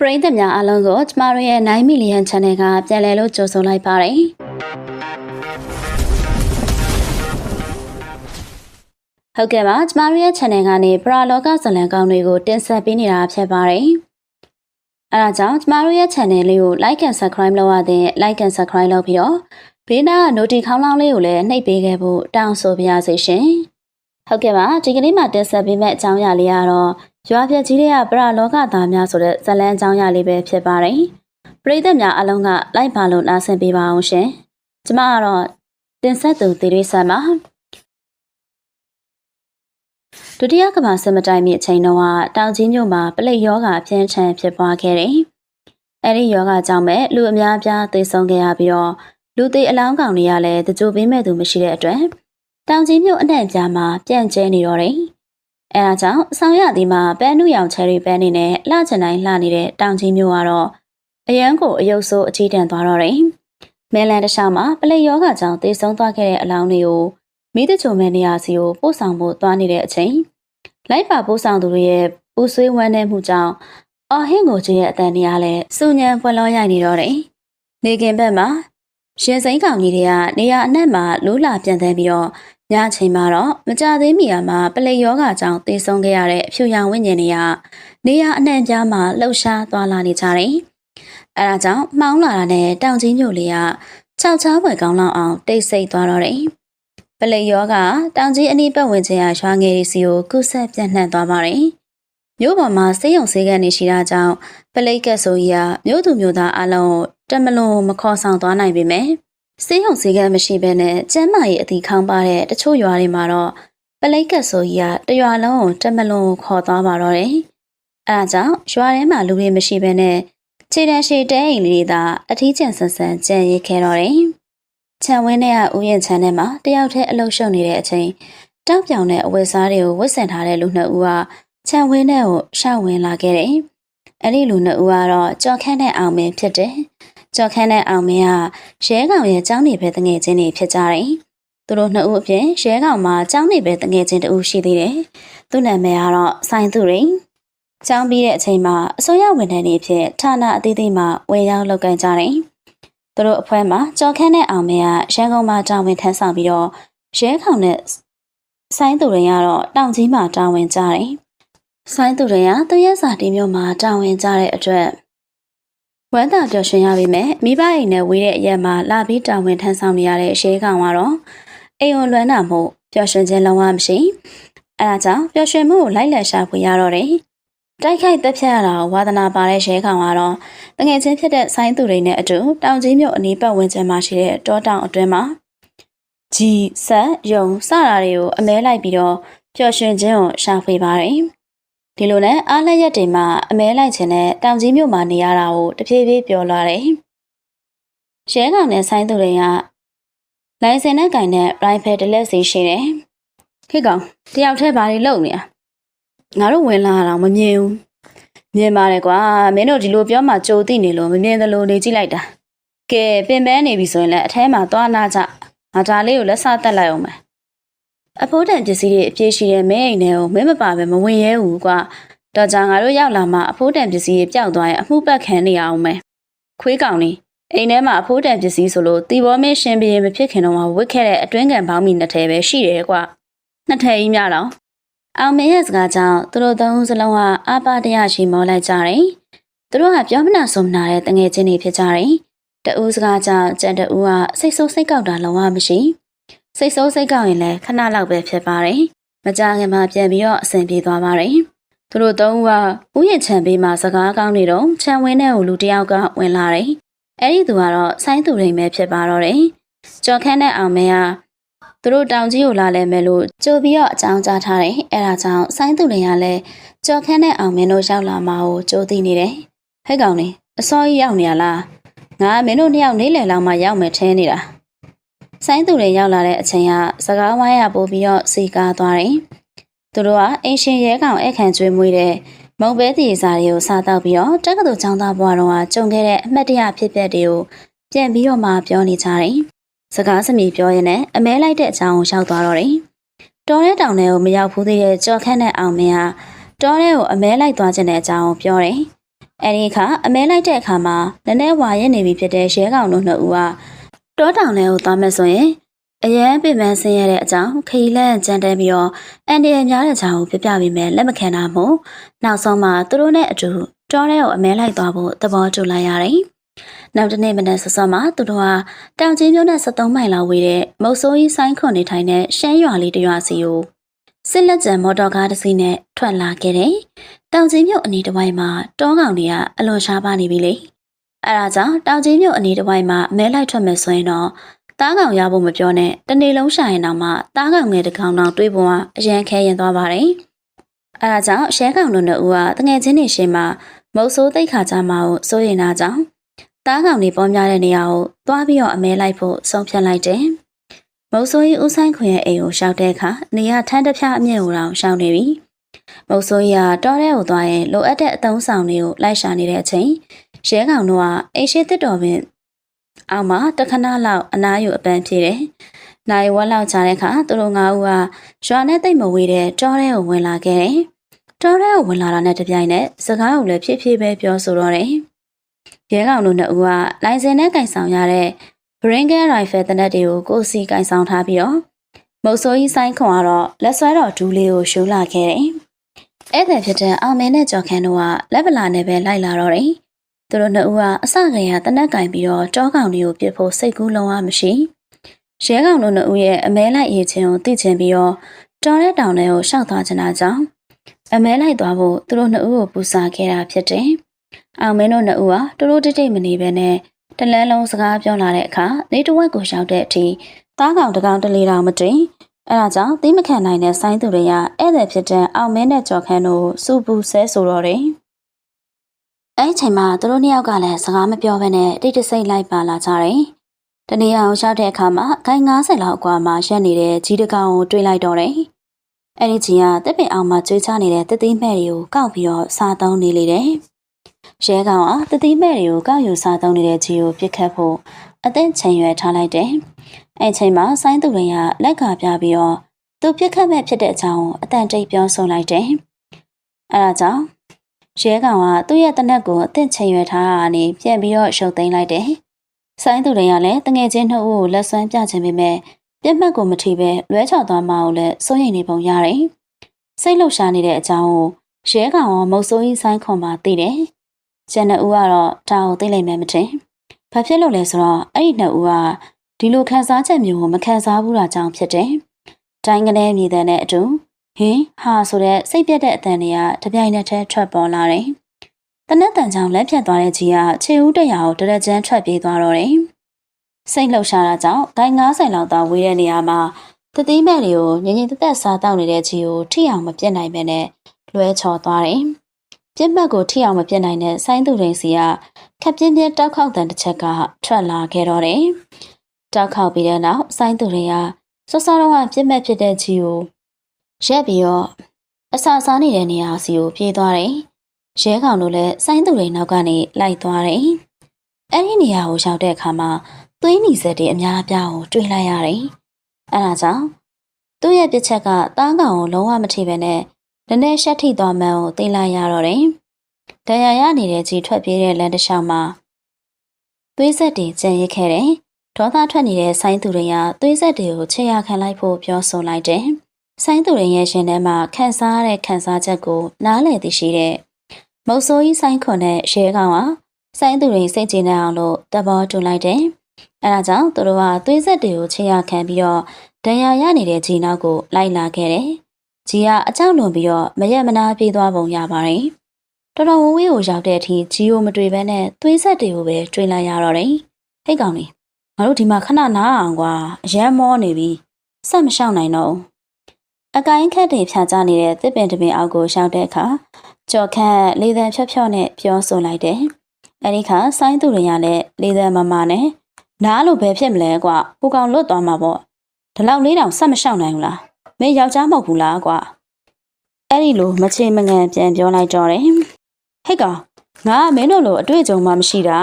ပရိသတ်များအားလုံးကိုကျမတို့ရဲ့9 million channel ကပြန်လည်လို့ကြိုဆိုလိုက်ပါတယ်။ဟုတ်ကဲ့ပါကျမတို့ရဲ့ channel ကနေပရာလောကဇလံကောင်းတွေကိုတင်ဆက်ပေးနေတာဖြစ်ပါတယ်။အဲဒါကြောင့်ကျမတို့ရဲ့ channel လေးကို like and subscribe လုပ်ရတဲ့ like and subscribe လုပ်ပြီးတော့ဘေးနား notification ခေါင်းလောင်းလေးကိုလည်းနှိပ်ပေးခဲ့ဖို့တောင်းဆိုပါရစေရှင်။ ဟုတ်ကဲ့ပါဒီကနေ့မှတင်ဆက်ပေးမယ့်အကြောင်းအရာလေးကတော့ရွာပြက်ကြီးတွေကပရလောကသားများဆိုတဲ့ဇလန်းအကြောင်းအရာလေးပဲဖြစ်ပါတယ်။ပရိသတ်များအလုံးကလိုက်ပါလို့နားဆင်ပေးပါအောင်ရှင်။ကျမကတော့တင်ဆက်သူသေရိဆန်ပါဒုတိယကမ္ဘာစစ်မတိုင်မီအချိန်တုန်းကတောင်ကြီးမြို့မှာပလိတ်ယောဂအပြင်းထန်ဖြစ်ပွားခဲ့တယ်။အဲဒီယောဂကြောင့်ပဲလူအများအပြားသေဆုံးခဲ့ရပြီးတော့လူသေးအလောင်းကောင်တွေကလည်းတကြိုပေးမဲ့သူမရှိတဲ့အတွက် တောင်ကြီးမြို့အနှံ့အပြားမှာပြန့်ကျဲနေတော့တယ်။အဲဒါကြောင့်ဆောင်ရသည်မှာပန်းနုရောင်ချယ်ရီပန်းနေနဲ့လှချင်တိုင်းလှနေတဲ့တောင်ကြီးမြို့ကတော့အရန်ကိုအယုတ်ဆိုးအထီးတန်သွားတော့တယ်။မဲလန်တခြားမှာပလိတ်ယောဂကြောင့်သေဆုံးသွားခဲ့တဲ့အလောင်းတွေကိုမိတချိုမဲ့နေရာစီကိုပို့ဆောင်ဖို့သွားနေတဲ့အချိန်လိုက်ပါပို့ဆောင်သူတွေရဲ့ပူဆွေးဝမ်းနည်းမှုကြောင့်အော်ဟင်းကိုကြီးရဲ့အတန်တရားလဲစူညံပွက်လောရိုက်နေတော့တယ်။နေကင်ဘက်မှာ ရှင်စိန်ကောင်ကြီးတွေကနေရာအနှံ့မှာလိုးလာပြန်တဲ့ပြီးတော့ညအချိန်မှာတော့မကြသေးမီယာမှာပလေယောဂကြောင့်သေဆုံးခဲ့ရတဲ့အဖြူရောင်ဝိညာဉ်တွေကနေရာအနှံ့ကြားမှာလှုပ်ရှားသွားလာနေကြတယ်။အဲဒါကြောင့်မှောင်းလာတာနဲ့တောင်ကြီးညိုလေးကခြောက်ချားပွဲကောင်းလောက်အောင်တိတ်ဆိတ်သွားတော့တယ်။ပလေယောဂတောင်ကြီးအနီးပတ်ဝန်းကျင်ကရွာငယ်တွေစီကိုကုဆက်ပြန့်နှံ့သွားပါတယ်။မြို့ပေါ်မှာစေးရုံစေးကနေရှိတာကြောင့်ပလိတ်ကက်ဆိုကြီးကမြို့သူမြို့သားအလုံးကို တမလွန်မခေါ်ဆောင်သွားနိုင်ပေမဲ့စေးရုံစေးကမရှိဘဲနဲ့ကျမ်းမာရေးအတီခေါင်းပါတဲ့တချို့ရွာတွေမှာတော့ပလိတ်ကက်ဆိုကြီးကတရွာလုံးကိုတမလွန်ခေါ်သွားပါတော့တယ်။အဲဒါကြောင့်ရွာထဲမှာလူတွေမရှိဘဲနဲ့ခြေတန်းရှိတဲအိမ်လေးတွေသာအထီးကျန်ဆန်ဆန်ကြံရိတ်ခဲ့တော့တယ်။ခြံဝင်းထဲကဥယျာဉ်ခြံထဲမှာတယောက်တည်းအလုရှုံနေတဲ့အချိန်တောက်ပြောင်တဲ့အဝတ်စားတွေကိုဝတ်ဆင်ထားတဲ့လူနှစ်ဦးကခြံဝင်းထဲကိုရှောက်ဝင်လာခဲ့တယ်။အဲ့ဒီလူနှစ်ဦးကတော့ကြော်ခန့်တဲ့အောင်မင်းဖြစ်တယ်။ ကြော်ခန့်တဲ့အောင်မင်းကရဲကောင်ရဲ့ကျောင်းနေပဲတငယ်ချင်းတွေဖြစ်ကြတယ်။သူတို့နှစ်ဦးအပြင်ရဲကောင်မှာကျောင်းနေပဲတငယ်ချင်းတူရှိသေးတယ်။သူ့နာမည်ကတော့ဆိုင်သူရင်း။ကျောင်းပြီးတဲ့အချိန်မှာအစိုးရဝန်ထမ်းတွေဖြစ်ဌာနအသီးသီးမှာဝင်ရောက်လုပ်ကိုင်ကြတယ်။သူတို့အဖွဲ့မှာကြော်ခန့်တဲ့အောင်မင်းကရန်ကုန်မှာတာဝန်ထမ်းဆောင်ပြီးတော့ရဲကောင်နဲ့ဆိုင်သူရင်းကတော့တောင်ကြီးမှာတာဝန်ကြတယ်။ဆိုင်းသူတွေကသူရဲ့စာတီမျိုးမှာတာဝန်ကြတဲ့အတွက် ဝမ်းသာပျော်ရွှင်ရပေမဲ့မိဘအိမ်နဲ့ဝေးတဲ့အရက်မှာလာပြီးတာဝန်ထမ်းဆောင်နေရတဲ့ရှေးကောင်ကတော့အိမ်ဝန်လွမ်းတာမှုပျော်ရွှင်ခြင်းလုံးဝမရှိအဲဒါကြောင့်ပျော်ရွှင်မှုကိုလိုက်လံရှာဖွေရတော့တယ်တိုက်ခိုက်တက်ဖြတ်ရတာကိုဝါသနာပါတဲ့ရှဲကောင်ကတော့တငယ်ချင်းဖြစ်တဲ့ဆိုင်းသူတွေနဲ့အတူတောင်ကြီးမြို့အနီးပတ်ဝန်းကျင်မှာရှိတဲ့တောတောင်အတွင်းမှာဂျီဆက်ယုံစတာတွေကိုအမဲလိုက်ပြီးတော့ပျော်ရွှင်ခြင်းကိုရှာဖွေပါတယ် ဒီလိုနဲ့အားလက်ရက်တွေမှာအမဲလိုက်ခြင်းနဲ့တောင်ကြီးမြို့မှာနေရတာကိုတဖြည်းဖြည်းပြောလာတယ်။ရဲကောင်နဲ့ဆိုင်းသူတွေကလိုင်စင်နဲ့ကင်တဲ့ private တလက်စီရှိတယ်။ခေကောင်တယောက်တည်းဘာတွေလုပ်နေရ။ငါတို့ဝင်လာတာမမြင်ဘူး။မြင်ပါတယ်ကွာမင်းတို့ဒီလိုပြောမှကြိုသိနေလို့မမြင်သလိုနေကြည့်လိုက်တာ။ကဲပင်ပန်းနေပြီဆိုရင်လည်းအထဲမှာသွားနာကြ။ငါဒါလေးကိုလက်စတက်လိုက်အောင်မယ်။ အဖိုးတန်ပစ္စည်းတွေအပြည့်ရှိတဲ့မဲအိမ်ထဲကိုမင်းမပါပဲမဝင်ရဲဘူးကွာတော့ကြာငါတို့ရောက်လာမှအဖိုးတန်ပစ္စည်းတွေပျောက်သွားရင်အမှုပတ်ခံနေရအောင်မယ်ခွေးကောင်နေအိမ်ထဲမှာအဖိုးတန်ပစ္စည်းဆိုလို့တီဘောမင်းရှင်ပြင်းမဖြစ်ခင်တော့မှဝစ်ခဲ့တဲ့အတွင်းကန်ပေါင်းမီနှစ်ထဲပဲရှိတယ်ကွာနှစ်ထဲကြီးများတော့အောင်မင်းရဲ့စကားကြောင့်သူတို့သုံးဦးစလုံးကအာပါတရရှိမောလိုက်ကြတယ်သူတို့ကပြောမနာဆုံးနာတဲ့တငယ်ချင်းတွေဖြစ်ကြတယ်တဦးစကားကြောင့်ကြံတဦးကစိတ်ဆိုးစိတ်ကောက်တာလုံးဝမရှိဘူး စိတ်ဆိုးစိတ်ကောက်ရင်လည်းခဏလောက်ပဲဖြစ်ပါတယ်။မကြခင်မှာပြန်ပြီးတော့အဆင်ပြေသွားပါတယ်။သူတို့သုံးဦးကဥယျာဉ်ခြံဘေးမှာစကားကောင်းနေတော့ခြံဝင်းထဲကိုလူတစ်ယောက်ကဝင်လာတယ်။အဲ့ဒီသူကတော့ဆိုင်းသူရိမ်ပဲဖြစ်ပါတော့တယ်။ကြော်ခန်းတဲ့အောင်မင်းကသူတို့တောင်ကြီးကိုလာလဲမယ်လို့ကြိုပြီးတော့အကြောင်းကြားထားတယ်။အဲ့ဒါကြောင့်ဆိုင်းသူရိမ်ကလည်းကြော်ခန်းတဲ့အောင်မင်းတို့ရောက်လာမှာကိုကြိုသိနေတယ်။ဟဲ့ကောင်နေအစောကြီးရောက်နေရလား။ငါမင်းတို့နှစ်ယောက်နေလည်လောက်မှရောက်မယ်ထင်းနေတာ။ ဆိုင်းသူတွေရောက်လာတဲ့အချိန်ကစကားဝိုင်းရပို့ပြီးတော့စီကားသွားတယ်။သူတို့ကအင်ရှင်ရဲကောင်အခန့်ကျွေးမွေးတဲ့မုံပဲတီစာတွေကိုစားတော့ပြီးတော့တက္ကသိုလ်ကျောင်းသားဘွားတော်ကကြုံခဲ့တဲ့အမှတ်တရဖြစ်ပျက်တွေကိုပြန်ပြီးတော့မှပြောနေကြတယ်။စကားစမြည်ပြောရင်းနဲ့အမဲလိုက်တဲ့အကြောင်းကိုရောက်သွားတော့တယ်။တောထဲတောင်ထဲကိုမရောက်ဘူးသေးတဲ့ကြော်ခန့်တဲ့အောင်မင်းကတောထဲကိုအမဲလိုက်သွားခြင်းတဲ့အကြောင်းကိုပြောတယ်အဲဒီအခါအမဲလိုက်တဲ့အခါမှာနည်းနည်းဝါရက်နေပြီဖြစ်တဲ့ရဲကောင်တို့နှစ်ဦးက တောတောင်ထဲကိုသွားမယ်ဆိုရင်အရန်ပြပန်းဆင်းရတဲ့အကြောင်းခရီးလန့်ကြမ်းတဲပြီးတော့အန်ဒီရများတဲ့အကြောင်းကိုပြပြပေးမယ်လက်မခံတာမို့နောက်ဆုံးမှသူတို့နဲ့အတူတောထဲကိုအမဲလိုက်သွားဖို့သဘောတူလိုက်ရတယ်။နောက်တစ်နေ့မနက်စောစောမှသူတို့ကတောင်ကြီးမြို့နဲ့73မိုင်လောက်ဝေးတဲ့မုတ်ဆိုးကြီးဆိုင်ခွန်နေထိုင်တဲ့ရှမ်းရွာလေးတစ်ရွာစီကိုစစ်လက်ကျန်မော်တော်ကားတစ်စီးနဲ့ထွက်လာခဲ့တယ်။တောင်ကြီးမြို့အနီးတစ်ဝိုက်မှာတောကောင်တွေကအလွန်ရှားပါနေပြီလေ။ အဲဒါကြောင့်တောင်ကြီးမြို့အနီးတစ်ဝိုက်မှာအမဲလိုက်ထွက်မယ်ဆိုရင်တော့တားကောင်ရဖို့မပြောနဲ့တနေ့လုံးရှာရင်တော့မှတားကောင်ငယ်တစ်ကောင်တော့တွေးပုံကအရန်ခဲရင်သွားပါတယ်။အဲဒါကြောင့်ရှဲကောင်တို့နှစ်ဦးကတငယ်ချင်းတွေရှေ့မှာမုတ်ဆိုးတိတ်ခါကြမှာကိုစိုးရင်တာကြောင့်တားကောင်တွေပေါ်များတဲ့နေရာကိုသွားပြီးတော့အမဲလိုက်ဖို့ဆုံးဖြတ်လိုက်တယ်။မုတ်ဆိုးကြီးဦးဆိုင်ခွင်ရဲ့အိမ်ကိုရှောက်တဲ့အခါနေရထန်းတစ်ဖြားအမြင့်ကိုတောင်ရှောက်နေပြီ။မုတ်ဆိုးကြီးကတောထဲကိုသွားရင်လိုအပ်တဲ့အသုံးဆောင်တွေကိုလိုက်ရှာနေတဲ့အချိန် ရဲကောင်တို့ကအိမ်ရှိသစ်တော်ပင်အောက်မှာတခဏလောက်အနားယူအပန်းပြေးတယ်။နိုင်ဝက်လောက်ကြာတဲ့အခါသူတို့ငါးဦးကရွာနဲ့တိတ်မဝေးတဲ့တောထဲကိုဝင်လာခဲ့တယ်။တောထဲကိုဝင်လာတာနဲ့တပြိုင်နက်စကားကိုလည်းဖြည်းဖြည်းပဲပြောဆိုတော့တယ်။ရဲကောင်တို့နှစ်ဦးကလိုင်စင်နဲ့ကင်ဆောင်ရတဲ့ Bringan Rifle တနက်တွေကိုကိုယ်စီကင်ဆောင်ထားပြီးတော့မုတ်ဆိုးကြီးဆိုင်ခွန်ကတော့လက်ဆွဲတော်ဒူးလေးကိုရှူလာခဲ့တယ်။အဲ့ဒါဖြစ်တဲ့အောင်မင်းနဲ့ကြော်ခန်းတို့ကလက်ဗလာနဲ့ပဲလိုက်လာတော့တယ်။ သူတို့နှစ်ဦးကအစကတည်းကတနက်ကင်ပြီးတော့တောကောင်တွေကိုပြစ်ဖို့စိတ်ကူးလုံးဝမရှိ။ရဲကောင်တို့နှစ်ဦးရဲ့အမဲလိုက်ရေးခြင်းကိုသိချင်ပြီးတော့တောတဲ့တောင်တွေကိုရှောက်သွားချင်တာကြောင့်အမဲလိုက်သွားဖို့သူတို့နှစ်ဦးကိုပူစာခဲ့တာဖြစ်တယ်။အောင်မင်းတို့နှစ်ဦးကတူတူတိတ်တိတ်မနေဘဲနဲ့တလန်းလုံးစကားပြောလာတဲ့အခါနေတဝက်ကိုရှောက်တဲ့အထိသားကောင်တကောင်တလေတောင်မတင်အဲဒါကြောင့်သီးမခံနိုင်တဲ့ဆိုင်းသူတွေကဧည့်သည်ဖြစ်တဲ့အောင်မင်းနဲ့ကြော်ခန်းတို့စူပူဆဲဆိုတော့တယ်။ အဲဒီချိန်မှာသူတို့နှစ်ယောက်ကလည်းစကားမပြောဘဲနဲ့တိတ်တဆိတ်လိုက်ပါလာကြတယ်။တနေ့အောင်ရှောက်တဲ့အခါမှာဂိုင်း90လောက်အကွာမှာရက်နေတဲ့ကြီးတကောင်ကိုတွေးလိုက်တော့တယ်။အဲဒီကြီးကတစ်ပင်အောင်မှာကျွေးချနေတဲ့တသိမဲ့တွေကိုကောက်ပြီးတော့စားသုံးနေလေတယ်။ရဲကောင်ကတသိမဲ့တွေကိုကောက်ယူစားသုံးနေတဲ့ကြီးကိုပြစ်ခတ်ဖို့အသင့်ချိန်ရွယ်ထားလိုက်တယ်။အဲချိန်မှာဆိုင်းသူတွေကလက်ကပြပြီးတော့သူပြစ်ခတ်မဲ့ဖြစ်တဲ့အကြောင်းအတန်တိတ်ပြောဆိုလိုက်တယ်။အဲဒါကြောင့် ရဲကောင်ကသူ့ရဲ့တနက်ကိုအသင့်ချိန်ရွယ်ထားတာကနေပြန်ပြီးတော့ရှုပ်သိမ်းလိုက်တယ်။ဆိုင်းသူတွေကလည်းတငယ်ချင်းနှစ်ဦးကိုလက်ဆွမ်းပြချင်ပေမဲ့ပြက်မှတ်ကိုမထိပဲလွဲချော်သွားမှကိုလည်းစိုးရိမ်နေပုံရတယ်။စိတ်လှုပ်ရှားနေတဲ့အကြောင်းကိုရဲကောင်ကမုတ်ဆိုးကြီးဆိုင်ခွန်မှာသိတယ်။ကျန်တဲ့ဦးကတော့ဒါကိုသိလိုက်မယ်မထင်။ဘာဖြစ်လို့လဲဆိုတော့အဲ့ဒီနှစ်ဦးကဒီလိုခံစားချက်မျိုးကိုမခံစားဘူးတာကြောင့်ဖြစ်တယ်။တိုင်းကနေမြေတန်းနဲ့အတူ ဟင်းဟာဆိုတဲ့စိတ်ပြတ်တဲ့အတန်တွေကတပြိုင်နက်တည်းထွက်ပေါ်လာတယ်။တနက်တန်ကြောင့်လက်ဖြတ်သွားတဲ့ကြီးကခြေဦးတရာကိုတရက်ကျန်းထွက်ပြေးသွားတော့တယ်။စိတ်လှုပ်ရှားတာကြောင့်ဂိုင်း90လောက်သာဝေးတဲ့နေရာမှာတသိမဲ့တွေကိုငငင်တက်တက်စားတောက်နေတဲ့ကြီးကိုထိအောင်မပြတ်နိုင်ပဲနဲ့လွဲချော်သွားတယ်။ပြစ်မှတ်ကိုထိအောင်မပြတ်နိုင်တဲ့ဆိုင်းသူရင်းစီကခက်ပြင်းပြင်းတောက်ခေါက်တန်တစ်ချက်ကထွက်လာခဲ့တော့တယ်။တောက်ခေါက်ပြီးတဲ့နောက်ဆိုင်းသူရင်းကစောစောတော့ပြစ်မှတ်ဖြစ်တဲ့ကြီးကို ရက်ပြီးတော့အစာစားနေတဲ့နေရာစီကိုပြေးသွားတယ်။ရဲကောင်တို့လည်းဆိုင်းသူတွေနောက်ကနေလိုက်သွားတယ်။အဲ့ဒီနေရာကိုရောက်တဲ့အခါမှာသွေးနီစက်တွေအများအပြားကိုတွေ့လိုက်ရတယ်။အဲဒါကြောင့်သူ့ရဲ့ပြစ်ချက်ကတားကောင်ကိုလုံးဝမထိပဲနဲ့နည်းနည်းရှက်ထိသွားမှန်းကိုသိလိုက်ရတော့တယ်။ဒဏ်ရာရနေတဲ့ကြီးထွက်ပြေးတဲ့လမ်းတစ်လျှောက်မှာသွေးဆက်တွေကျန်ရစ်ခဲ့တယ်။ဒေါသထွက်နေတဲ့ဆိုင်းသူတွေကသွေးဆက်တွေကိုချေရခံလိုက်ဖို့ပြောဆိုလိုက်တယ်။ ဆိုင်းသူတွေရဲ့ရှင်ထဲမှာခန်းစားတဲ့ခန်းစားချက်ကိုနားလည်သိရှိတဲ့မုတ်ဆိုးကြီးဆိုင်းခွန်တဲ့ရဲကောင်ကဆိုင်းသူတွေစိတ်ကြည်နေအောင်လို့တဘောတူလိုက်တယ်။အဲဒါကြောင့်သူတို့ကသွေးဆက်တွေကိုချေရခံပြီးတော့ဒဏ်ရာရနေတဲ့ဂျီနောက်ကိုလိုက်လာခဲ့တယ်။ဂျီကအကြောက်လွန်ပြီးတော့မရက်မနာပြေးသွားပုံရပါတယ်။တော်တော်ဝဝေးကိုရောက်တဲ့အထိဂျီကိုမတွေ့ဘဲနဲ့သွေးဆက်တွေကိုပဲတွေ့လိုက်ရတော့တယ်။ဟိတ်ကောင်လေးငါတို့ဒီမှာခဏနားအောင်ကွာအရန်မောနေပြီ။ဆက်မလျှောက်နိုင်တော့ဘူး။ အကိုင်းခက်တွေဖြာချနေတဲ့တစ်ပင်တပင်အောက်ကိုရောက်တဲ့အခါကြော်ခန့်လေသံဖြော့ဖြော့နဲ့ပြောဆိုလိုက်တယ်။အဲဒီခါဆိုင်းသူတွေကလည်းလေသံမမနဲ့နားလို့ပဲဖြစ်မလဲကွာဟိုကောင်လွတ်သွားမှာပေါ့ဒီလောက်လေးတောင်ဆက်မလျှောက်နိုင်ဘူးလားမင်းယောက်ျားမဟုတ်ဘူးလားကွာအဲ့ဒီလိုမချေမငံပြန်ပြောလိုက်တော့တယ်ဟဲ့ကောင်ငါမင်းတို့လိုအတွေ့အကြုံမှမရှိတာ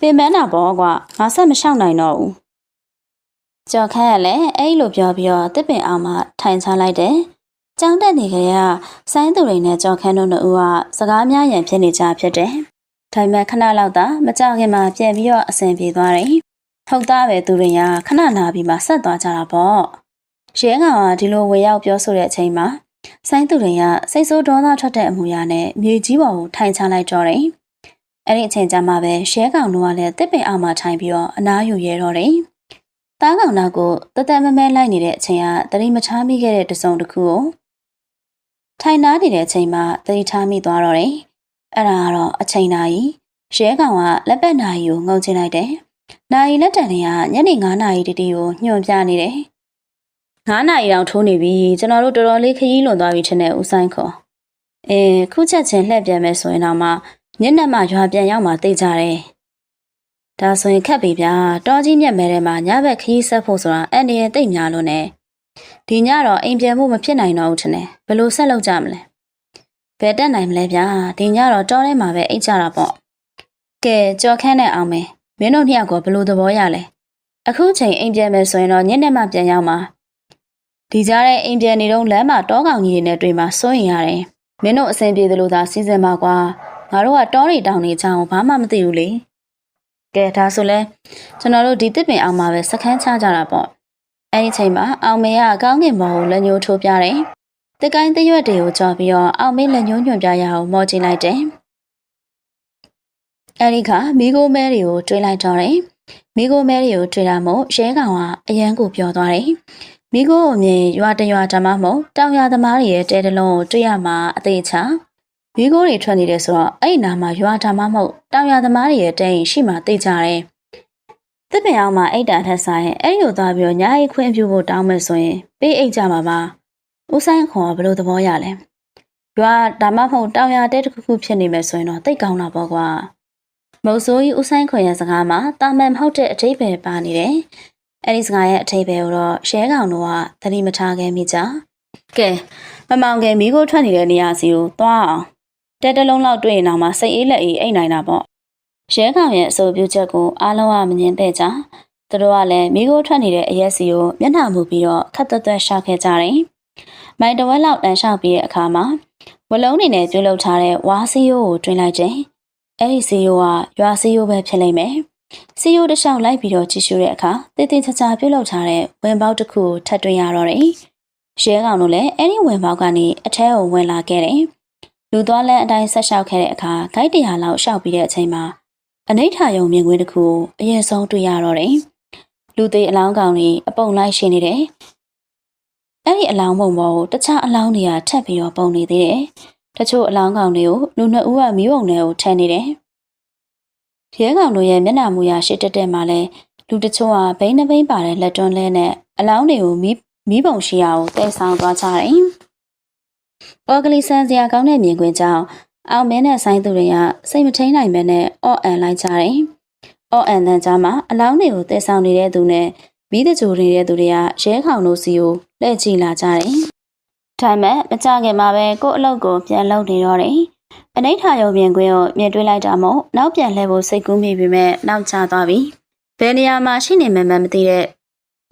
ပင်ပန်းတာပေါ့ကွာငါဆက်မလျှောက်နိုင်တော့ဘူး ကြော်ခန့်ကလည်းအဲ့လိုပြောပြီးတော့တစ်ပင်အောင်မှထိုင်ချလိုက်တယ်ကျောင်းတက်နေကြရဆိုင်းသူတွေနဲ့ကြော်ခန့်တို့နှစ်ဦးကစကားများရန်ဖြစ်နေကြဖြစ်တယ်ဒါပေမဲ့ခဏလောက်သာမကြခင်မှာပြန်ပြီးတော့အဆင်ပြေသွားတယ်။ဟုတ်သားပဲသူတွေကခဏနာပြီးမှဆက်သွားကြတာပေါ့။ရဲကောင်ကဒီလိုဝေရောက်ပြောဆိုတဲ့အချိန်မှာဆိုင်းသူတွေကစိတ်ဆိုးဒေါသထွက်တဲ့အမူအရာနဲ့မြေကြီးပေါ်ကိုထိုင်ချလိုက်ကြတယ်။အဲ့ဒီအချိန်ကျမှပဲရဲကောင်တို့ကလည်းတစ်ပင်အောက်မှာထိုင်ပြီးတော့အနားယူရဲတော့တယ်။ တားကောင်နောက်ကိုတသက်မမဲလိုက်နေတဲ့အချိန်ကတတိမချားမိခဲ့တဲ့တစုံတစ်ခုကိုထိုင်နားနေတဲ့အချိန်မှာတတိထားမိသွားတော့တယ်။အဲ့ဒါကတော့အချိန်နာရီရဲကောင်ကလက်ပတ်နာရီကိုငုံချလိုက်တယ်။နာရီလက်တန်တွေကညနေ9နာရီတတိကိုညွှန်ပြနေတယ်။9နာရီတောင်ထိုးနေပြီကျွန်တော်တို့တော်တော်လေးခရီးလွန်သွားပြီထင်တယ်ဦးဆိုင်ခေါ်။အဲခုချက်ချင်းလှည့်ပြန်မယ်ဆိုရင်တော့မှညနေမှရွာပြန်ရောက်မှသိကြတယ်။ ဒါဆိုရင်ခက်ပြီဗျာတောကြီးမြက်မဲထဲမှာညဘက်ခရီးဆက်ဖို့ဆိုတာအန်ဒီရဲ့တိတ်များလို့ ਨੇ ဒီညတော့အိမ်ပြန်ဖို့မဖြစ်နိုင်တော့ဘူးထင်တယ်ဘယ်လိုဆက်လုပ်ကြမလဲဘယ်တက်နိုင်မလဲဗျာဒီညတော့တောထဲမှာပဲအိတ်ကြတာပေါ့ကဲကြော်ခန်းနဲ့အောင်မယ်မင်းတို့နှစ်ယောက်ကဘယ်လိုသဘောရလဲအခုချိန်အိမ်ပြန်မယ်ဆိုရင်တော့ညနေမှပြန်ရောက်မှာဒီကြားတဲ့အိမ်ပြန်နေတော့လမ်းမှာတောကောင်ကြီးတွေနဲ့တွေ့မှာစိုးရင်ရတယ်မင်းတို့အဆင်ပြေသလိုသာစီစဉ်ပါကွာငါတို့ကတောတွေတောင်တွေချောင်းဘာမှမသိဘူးလေ ကဲဒါဆိုလဲကျွန်တော်တို့ဒီတစ်ပင်အောင်မှာပဲစခန်းချကြတာပေါ့အဲဒီချိန်မှာအောင်မေကကောင်းကင်ဘော်ကိုလက်ညှိုးထိုးပြတယ်တကိုင်းတရွက်တွေကိုကြော်ပြီးတော့အောင်မေလက်ညှိုးညွှန်ပြရအောင်မော်ကြည့်လိုက်တယ်အဲဒီခါမိโกမဲတွေကိုတွေးလိုက်တော့တယ်မိโกမဲတွေကိုတွေးတာမို့ရဲကောင်ကအရန်ကိုပြောသွားတယ်မိโกအမြင်ရွာတရွာဓမ္မမို့တောင်ရသမားတွေရဲ့တဲတလုံးကိုတွေ့ရမှာအသေးချာ မိโกတွေထွက်နေတယ်ဆိုတော့အဲ့ဒီနာမှာရွာဓမ္မမို့တောင်ရသမားတွေရဲ့တဲရင်ရှိမှသိကြတယ်တစ်ပင်အောင်မှာအိတ်တာထက်ဆိုင်အဲ့ဒီကိုသွားပြီးတော့ညာအိတ်ခွင့်ပြုဖို့တောင်းမယ်ဆိုရင်ပေးအိတ်ကြပါပါဦးဆိုင်ခေါ်ကဘယ်လိုသဘောရလဲရွာဒါမှမဟုတ်တောင်ရတဲတစ်ခုခုဖြစ်နေမယ်ဆိုရင်တော့တိတ်ကောင်းတာပေါ့ကွာမုတ်ဆိုးကြီးဦးဆိုင်ခွန်ရဲ့စကားမှာတာမန်မဟုတ်တဲ့အထိပ္ပယ်ပါနေတယ်အဲ့ဒီစကားရဲ့အထိပ္ပယ်ကိုတော့ရှဲကောင်တို့ကသတိမထားခဲ့မိကြကဲမမောင်ကမိကိုထွက်နေတဲ့နေရာစီကိုသွားအောင် တဲတလုံးလောက်တွေ့ရင်တော့မှစိတ်အေးလက်အေးအိတ်နိုင်တာပေါ့ရဲကောင်ရဲ့အဆိုပြုချက်ကိုအားလုံးကမငြင်းတဲ့ကြသူတို့ကလည်းမိကိုထွက်နေတဲ့အရက်စီကိုမျက်နှာမူပြီးတော့ခတ်သွက်သွက်ရှောက်ခဲ့ကြတယ်။မိုင်တဝက်လောက်တန်းလျှောက်ပြီးတဲ့အခါမှာဝလုံးနေနဲ့ကျွေးလုပ်ထားတဲ့ဝါစီယိုကိုတွင်းလိုက်တယ်။အဲ့ဒီစီယိုကရွာစီယိုပဲဖြစ်လိမ့်မယ်။စီယိုတစ်လျှောက်လိုက်ပြီးတော့ကြည့်ရှုတဲ့အခါတည်တည်ချာချာပြုတ်လုပ်ထားတဲ့ဝင်ပေါက်တစ်ခုကိုထပ်တွေ့ရတော့တယ်။ရဲကောင်တို့လည်းအဲ့ဒီဝင်ပေါက်ကနေအထဲကိုဝင်လာခဲ့တယ်။ လူသွားလန်းအတိုင်းဆက်လျှောက်ခဲ့တဲ့အခါဂိုက်တရာလောက်ရှောက်ပြီးတဲ့အချိန်မှာအနိဋ္ဌာယုံမြင်ကွင်းတစ်ခုအရင်ဆုံးတွေ့ရတော့တယ်။လူသေးအလောင်းကောင်တွေအပုံလိုက်ရှင်နေတယ်။အဲ့ဒီအလောင်းပုံပေါ်ကိုတခြားအလောင်းတွေကထပ်ပြီးတော့ပုံနေသေးတယ်။တချို့အလောင်းကောင်တွေကိုလူနှစ်ဦးကမီးပုံထဲကိုထည့်နေတယ်။ရဲကောင်တို့ရဲ့မျက်နှာမူရရှစ်တက်တက်မှာလဲလူတချို့ကဘိန်းနှဘိန်းပါတဲ့လက်တွန်းလဲနဲ့အလောင်းတွေကိုမီးမီးပုံရှိရာကိုတဲဆောင်သွားကြတယ်။ အော်ဂလီဆန်စရာကောင်းတဲ့မြင်ကွင်းကြောင့်အောင်မင်းနဲ့ဆိုင်သူတွေကစိတ်မထိန်နိုင်ပဲနဲ့အော့အန်လိုက်ကြတယ်။အော့အန်တန်းကြားမှာအလောင်းတွေကိုတဲဆောင်နေတဲ့သူနဲ့မိသကြိုနေတဲ့သူတွေကရဲခေါင်တို့စီကိုလှည့်ကြည့်လာကြတယ်။ဒါမှမကြခင်မှာပဲကို့အလုပ်ကိုပြန်လုပ်နေတော့တယ်။အနိဋ္ဌာယုံပြင်ကွင်းကိုမြင်တွေ့လိုက်တာမို့နောက်ပြန်လှည့်ဖို့စိတ်ကူးမိပေမဲ့နောက်ကျသွားပြီ။ဘယ်နေရာမှာရှိနေမှန်းမသိတဲ့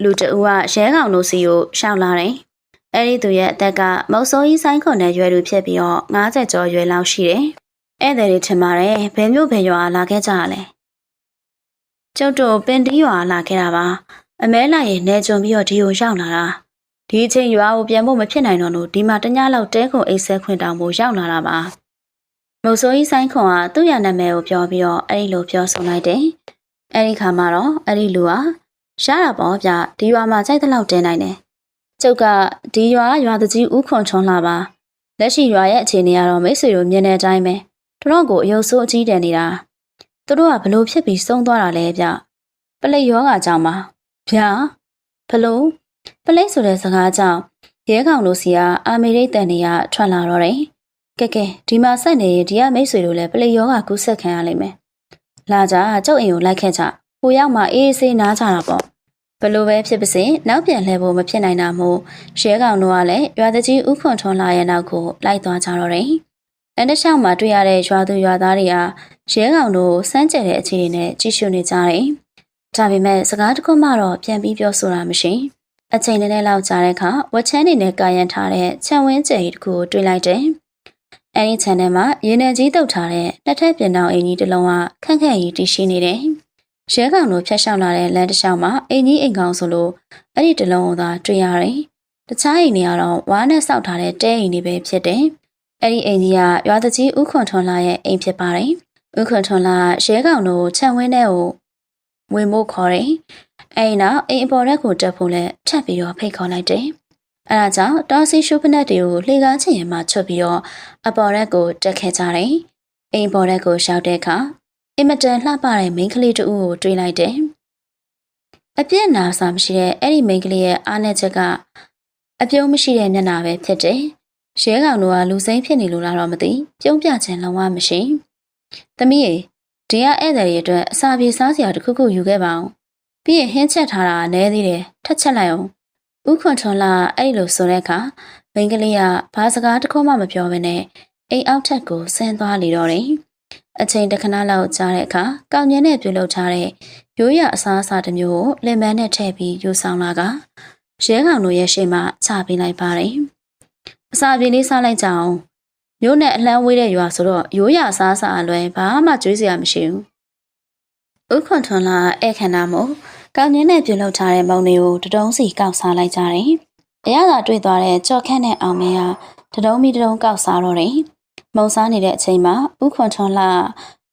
လူတအူးကရဲခေါင်တို့စီကိုရှောက်လာတယ်။ အဲ့ဒီသူရဲ့အသက်ကမုတ်ဆိုးကြီးဆိုင်ခွန်တဲ့ရွယ်သူဖြစ်ပြီးတော့90ကျော်ရွယ်လောက်ရှိတယ်။ဧည့်သည်တွေထင်ပါတယ်ဘယ်မျိုးဘယ်ရွာလာခဲ့ကြရလဲ။ကျုပ်တို့ပင်တီးရွာလာခဲ့တာပါ။အမဲလိုက်ရင်နေကြုံပြီးတော့ဒီကိုရောက်လာတာ။ဒီအချိန်ရွာကိုပြန်ဖို့မဖြစ်နိုင်တော့လို့ဒီမှာတညလောက်တဲခုံအိတ်ဆဲခွင့်တောင်ဖို့ရောက်လာတာပါ။မုတ်ဆိုးကြီးဆိုင်ခွန်ကသူ့ရနာမည်ကိုပြောပြီးတော့အဲ့ဒီလိုပြောဆိုလိုက်တယ်။အဲ့ဒီခါမှာတော့အဲ့ဒီလူကရှားတာပေါ့ဗျဒီရွာမှာကြိုက်တဲ့လောက်တဲနိုင်တယ် ကျုပ်ကဒီရွာရွာသူကြီးဦးခွန်ထွန်းလာပါလက်ရှိရွာရဲ့အခြေအနေကတော့မိတ်ဆွေတို့မြင်တဲ့အတိုင်းပဲတို့ကိုအယုတ်ဆိုးအကြီးတန်းနေတာသူတို့ကဘလို့ဖြစ်ပြီးဆုံးသွားတာလဲဗျပလိတ်ယောဂါကြောင့်ပါဗျာဘလို့ပလိတ်ဆိုတဲ့စကားကြောင့်ရဲကောင်တို့စီကအာမေရိတ်တန်တွေကထွက်လာတော့တယ်ကဲကဲဒီမှာဆက်နေရင်ဒီကမိတ်ဆွေတို့လည်းပလိတ်ယောဂါကူးဆက်ခံရလိမ့်မယ်လာကြကျုပ်အိမ်ကိုလိုက်ခဲ့ကြဟိုရောက်မှအေးအေးဆေးနားကြတာပေါ့ ဘလို့ပဲဖြစ်ပါစေနောက်ပြန်လှည့်ဖို့မဖြစ်နိုင်တာမို့ရဲကောင်တို့ကလည်းရွာသူကြီးဥခွန်ထွန်းလာရဲ့နောက်ကိုလိုက်သွားကြတော့တယ်။လက်တစ်လျှောက်မှာတွေ့ရတဲ့ရွာသူရွာသားတွေကရဲကောင်တို့စမ်းကြဲတဲ့အခြေအနေနဲ့ကြည့်ရှုနေကြတယ်။ဒါပေမဲ့စကားတခုမှတော့ပြန်ပြီးပြောဆိုတာမရှိ။အချိန်နည်းနည်းလောက်ကြာတဲ့အခါဝက်ချမ်းနေနဲ့ကာယံထားတဲ့ခြံဝင်းကျယ်ကြီးတစ်ခုကိုတွေ့လိုက်တယ်အဲဒီခြံထဲမှာရေနံကြီးတုပ်ထားတဲ့နှစ်ထပ်ပြင်တောင်အင်ကြီးတစ်လုံးကခန့်ခန့်ကြီးတည်ရှိနေတယ်။ ရဲကောင်တို့ဖျက်လျှောက်လာတဲ့လမ်းတစ်လျှောက်မှာအင်ကြီးအိမ်ကောင်ဆိုလို့အဲ့ဒီတစ်လုံးကိုသာတွေ့ရတယ်။တခြားအိမ်တွေကတော့ဝါးနဲ့စောက်ထားတဲ့တဲအိမ်တွေပဲဖြစ်တယ်။အဲ့ဒီအိမ်ကြီးကရွာတကြီးဥခွန်ထွန်လာရဲ့အိမ်ဖြစ်ပါတယ်။ဥခွန်ထွန်လာရဲကောင်တို့ခြံဝင်းထဲကိုဝင်ဖို့ခေါ်တယ်။အဲ့ဒီနောက်အိမ်အပေါ်ရက်ကိုတက်ဖို့လဲထပ်ပြီးတော့ဖိတ်ခေါ်လိုက်တယ်။အဲဒါကြောင့်တောစီရှုပ်ဖနက်တွေကိုလှေကားချင်ရင်မှချွတ်ပြီးတော့အပေါ်ရက်ကိုတက်ခဲ့ကြတယ်။အိမ်ပေါ်ရက်ကိုရှောက်တဲ့အခါ အင်မတန်လှပတဲ့မိန်းကလေးတူကိုတွေ့လိုက်တယ်။အပြည့်နာစာမရှိတဲ့အဲ့ဒီမိန်းကလေးရဲ့အားနဲ့ချက်ကအပြုံးမရှိတဲ့မျက်နှာပဲဖြစ်တယ်။ရဲကောင်တို့ကလူစိမ်းဖြစ်နေလို့လားတော့မသိပြုံးပြခြင်းလုံးဝမရှိ။သမီးရေဒီကဧည့်သည်တွေအတွက်အစာပြေစားစရာတစ်ခုခုယူခဲ့ပါအောင်။ပြီးရင်ဟင်းချက်ထားတာနဲသေးတယ်ထက်ချက်လိုက်အောင်။ဥခွန်ထွန်လာအဲ့ဒီလိုဆိုတဲ့အခါမိန်းကလေးကဘာစကားတစ်ခုမှမပြောဘဲနဲ့အိမ်အောက်ထက်ကိုဆင်းသွားလေတော့တယ်။ အချိန်တစ်ခဏလောက်ကြာတဲ့အခါကောင်းကျင်းနဲ့ပြုတ်လုထားတဲ့ရိုးရအစားအစာတစ်မျိုးကိုလင်မန်းနဲ့ထည့်ပြီးယူဆောင်လာကရဲကောင်တို့ရဲ့ရှေ့မှာချပေးလိုက်ပါတယ်။အစာပြေလေးစားလိုက်ကြအောင်။မြို့နဲ့အလှမ်းဝေးတဲ့ရွာဆိုတော့ရိုးရအစားအစာအလွယ်ဘာမှကြွေးစရာမရှိဘူး။ဥခွန်ထွန်လာဧခန္ဓာမို့ကောင်းကျင်းနဲ့ပြုတ်လုထားတဲ့မုံတွေကိုတတုံးစီကောက်စားလိုက်ကြတယ်။အရသာတွေ့သွားတဲ့ကြော်ခန့်နဲ့အောင်မင်းကတတုံးမီတတုံးကောက်စားတော့တယ်။ မုံစားနေတဲ့အချိန်မှာဥခွန်ထွန်လာ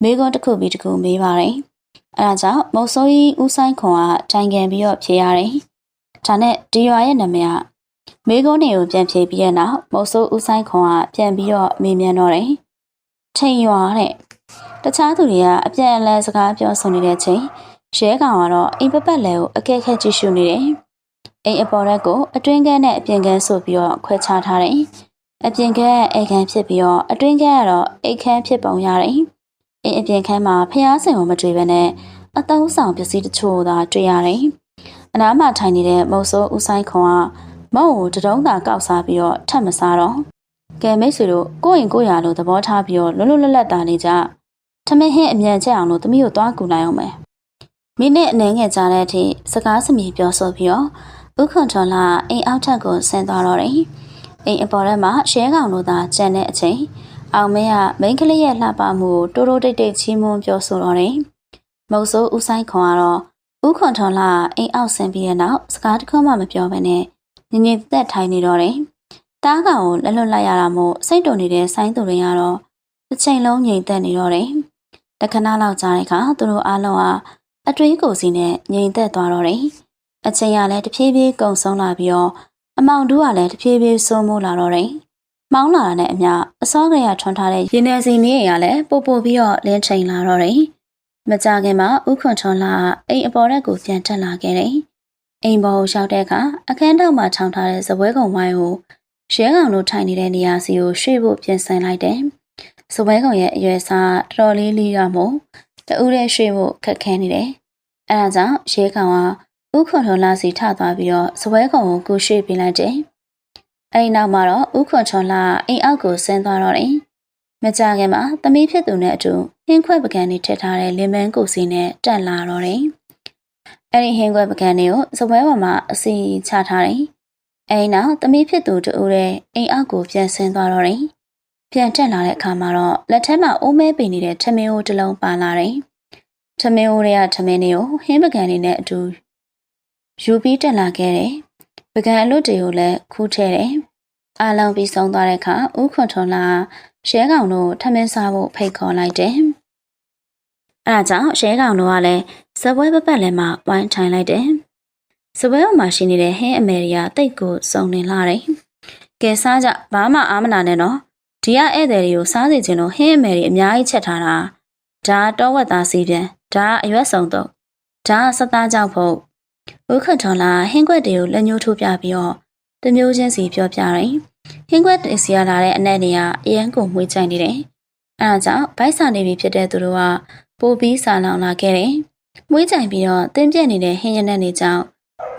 မေကွန်းတစ်ခုပြီးတစ်ခုမေးပါတယ်။အဲဒါကြောင့်မုံစိုးကြီးဦးဆိုင်ခွန်ကတိုင်ကန်ပြီးတော့ဖြေရတယ်။ဒါနဲ့ဒီရွာရဲ့နာမည်ကမေကွန်းတွေကိုပြန်ဖြေပြီးတဲ့နောက်မုံစိုးဦးဆိုင်ခွန်ကပြန်ပြီးတော့မေးမြန်းတော့တယ်။ထိန်ရွာတဲ့တခြားသူတွေကအပြန်အလှန်စကားပြောဆိုနေတဲ့ချိန်ရဲကောင်ကတော့အိမ်ပပတ်လဲကိုအကဲခက်ကြည့်ရှုနေတယ်။အိမ်အပေါ်ရက်ကိုအတွင်းကန်းနဲ့အပြင်ကန်းဆိုပြီးတော့ခွဲခြားထားတယ်။ အပြင်ကန်းအိမ်ခန်းဖြစ်ပြီးတော့အတွင်းကန်းကတော့အိမ်ခန်းဖြစ်ပုံရတယ်။အိမ်အပြင်ခန်းမှာဖျားစင်ကိုမတွေ့ဘဲနဲ့အသုံးဆောင်ပစ္စည်းတချို့သာတွေ့ရတယ်။အနားမှာထိုင်နေတဲ့မုတ်ဆိုးဦးဆိုင်ခွန်ကမုံကိုတတုံးသာကောက်စားပြီးတော့ထပ်မစားတော့ကဲမိတ်ဆွေတို့ကိုယ့်ရင်ကိုယ့်ရာလိုသဘောထားပြီးတော့လွတ်လွတ်လပ်လပ်တာနေကြထမင်းဟင်းအမြန်ချက်အောင်လို့သမီးကိုသွားကူလိုက်အောင်မယ်မိနစ်အနည်းငယ်ကြာတဲ့အထိစကားစမြည်ပြောဆိုပြီးတော့ဥခွန်ထွန်လာအိမ်အောက်ထပ်ကိုဆင်းသွားတော့တယ် အိမ်အပေါ်ထဲမှာရှဲကောင်တို့သာကျန်တဲ့အချိန်အောင်မင်းကမိန်းကလေးရဲ့လှပမှုကိုတိုးတိုးတိတ်တိတ်ချီးမွမ်းပြောဆိုတော့တယ်မုတ်ဆိုးဦးဆိုင်ခွန်ကတော့ဥခွန်ထွန်လာအိမ်အောက်ဆင်းပြီးတဲ့နောက်စကားတခုမှမပြောဘဲနဲ့ငငယ်သက်ထိုင်နေတော့တယ်တားကောင်ကိုလက်လွတ်လိုက်ရတာမို့စိတ်တုန်နေတဲ့ဆိုင်းသူတွေကတော့တစ်ချိန်လုံးငြိမ်သက်နေတော့တယ်တခဏလောက်ကြာတဲ့အခါသူတို့အားလုံးကအတွေးကိုစီနဲ့ငြိမ်သက်သွားတော့တယ်အချိန်ကလည်းတဖြည်းဖြည်းကုံဆုံးလာပြီးတော့ အမောင်တူးကလည်းတဖြည်းဖြည်းစိုးမိုးလာတော့တယ်မောင်းလာတာနဲ့အမျှအစောကရထွန်ထားတဲ့ရင်းနေစီနေရလည်းပို့ပို့ပြီးတော့လင်းချိန်လာတော့တယ်မကြခင်မှာဥခွန်ထွန်လာအိမ်အပေါ်ရက်ကိုပြန်တက်လာခဲ့တယ်အိမ်ပေါ်ကိုရောက်တဲ့အခါအခန်းထောက်မှာထောင်ထားတဲ့ဇပွဲကုံဝိုင်းကိုရဲကောင်တို့ထိုင်နေတဲ့နေရာစီကိုရွှေ့ဖို့ပြင်ဆင်လိုက်တယ်။ဇပွဲကုံရဲ့အရွယ်စားတော်တော်လေးလေးရမို့တူးတဲ့ရွှေ့ဖို့ခက်ခဲနေတယ်။အဲဒါကြောင့်ရဲကောင်က ဥခွန်ထွန်လာစီထသွားပြီးတော့ဇပွဲကုံကိုကူရွှေ့ပေးလိုက်တယ်။အဲဒီနောက်မှာတော့ဥခွန်ထွန်လာအိမ်အောက်ကိုဆင်းသွားတော့တယ်။မကြခင်မှာသမီးဖြစ်သူနဲ့အတူဟင်းခွဲပကံတွေထည့်ထားတဲ့လင်မန်းကိုစီနဲ့တက်လာတော့တယ်။အဲ့ဒီဟင်းခွဲပကံတွေကိုစပွဲပေါ်မှာအစီချထားတယ်။အဲဒီနောက်သမီးဖြစ်သူတူတဲ့အိမ်အောက်ကိုပြန်ဆင်းသွားတော့တယ်။ပြန်တက်လာတဲ့အခါမှာတော့လက်ထဲမှာအိုးမဲပင်နေတဲ့ထမင်းအိုးတစ်လုံးပါလာတယ်။ထမင်းအိုးတွေကထမင်းတွေကိုဟင်းပကံတွေနဲ့အတူ ယူပြီးတက်လာခဲ့တယ်။ပကံအလွတ်တွေကိုလည်းခူးထဲတယ်။အားလုံးပြီးဆုံးသွားတဲ့အခါဥခွန်ထွန်လာရဲကောင်တို့ထမင်းစားဖို့ဖိတ်ခေါ်လိုက်တယ်။အဲဒါကြောင့်ရဲကောင်တို့ကလည်းစပွဲပပတ်လည်းမှဝိုင်းထိုင်လိုက်တယ်။စပွဲပေါ်မှာရှိနေတဲ့ဟင်းအမေရိကတိတ်ကိုစုံနေလာတယ်။ကဲစားကြဘာမှအာမနာနဲ့နော်။ဒီကဧည့်သည်တွေကိုစားစီခြင်းလို့ဟင်းအမေရိအများကြီးချက်ထားတာ။ဒါတောဝက်သားစီပြန်ဒါအရွက်စုံတော့ဒါစသားကြောင့်ဖို့ ဥခထွန်လာဟင်းခွက်တွေကိုလက်ညှိုးထိုးပြပြီးတော့တမျိုးချင်းစီပြောပြတယ်။ဟင်းခွက်တင်စီရလာတဲ့အနက်နေကအရန်ကိုမှွေးချိုင်နေတယ်။အဲဒါကြောင့်ဗိုက်စာနေပြီဖြစ်တဲ့သူတို့ကပိုပြီးစာလောင်လာခဲ့တယ်။မွေးကြိုင်ပြီးတော့တင်းပြက်နေတဲ့ဟင်းရနက်နေကြောင်း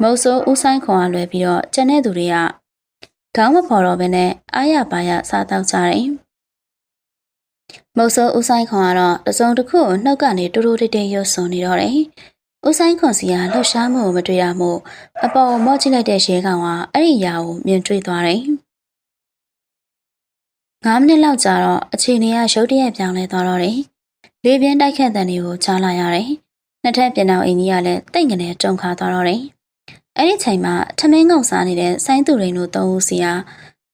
မုတ်ဆိုးဦးဆိုင်ခွန်ကလွယ်ပြီးတော့ကျန်တဲ့သူတွေကခေါင်းမဖော်တော့ဘဲနဲ့အားရပါရစားတော့ကြတယ်။မုတ်ဆိုးဦးဆိုင်ခွန်ကတော့တစုံတစ်ခုကိုနှုတ်ကနေတူတူတိတ်တိတ်ရွတ်စွန်နေတော့တယ်။ ဦးဆိုင်ခွန်စီကလှူရှားမှုကိုမတွေ့ရမို့အပေါ်မော့ကြည့်လိုက်တဲ့ရဲကောင်ကအဲ့ဒီຢာကိုမြင်တွေ့သွားတယ်။9မိနစ်လောက်ကြာတော့အခြေအနေကရုတ်တရက်ပြောင်းလဲသွားတော့တယ်။လေပြင်းတိုက်ခတ်တဲ့နေကိုကြားလာရတယ်။နှစ်ထပ်ပြင်အောင်အင်းကြီးကလည်းတိတ်ငနဲ့တုံခါသွားတော့တယ်။အဲ့ဒီချိန်မှာထမင်းငုံစားနေတဲ့ဆိုင်းသူရိန်တို့သုံးဦးစီက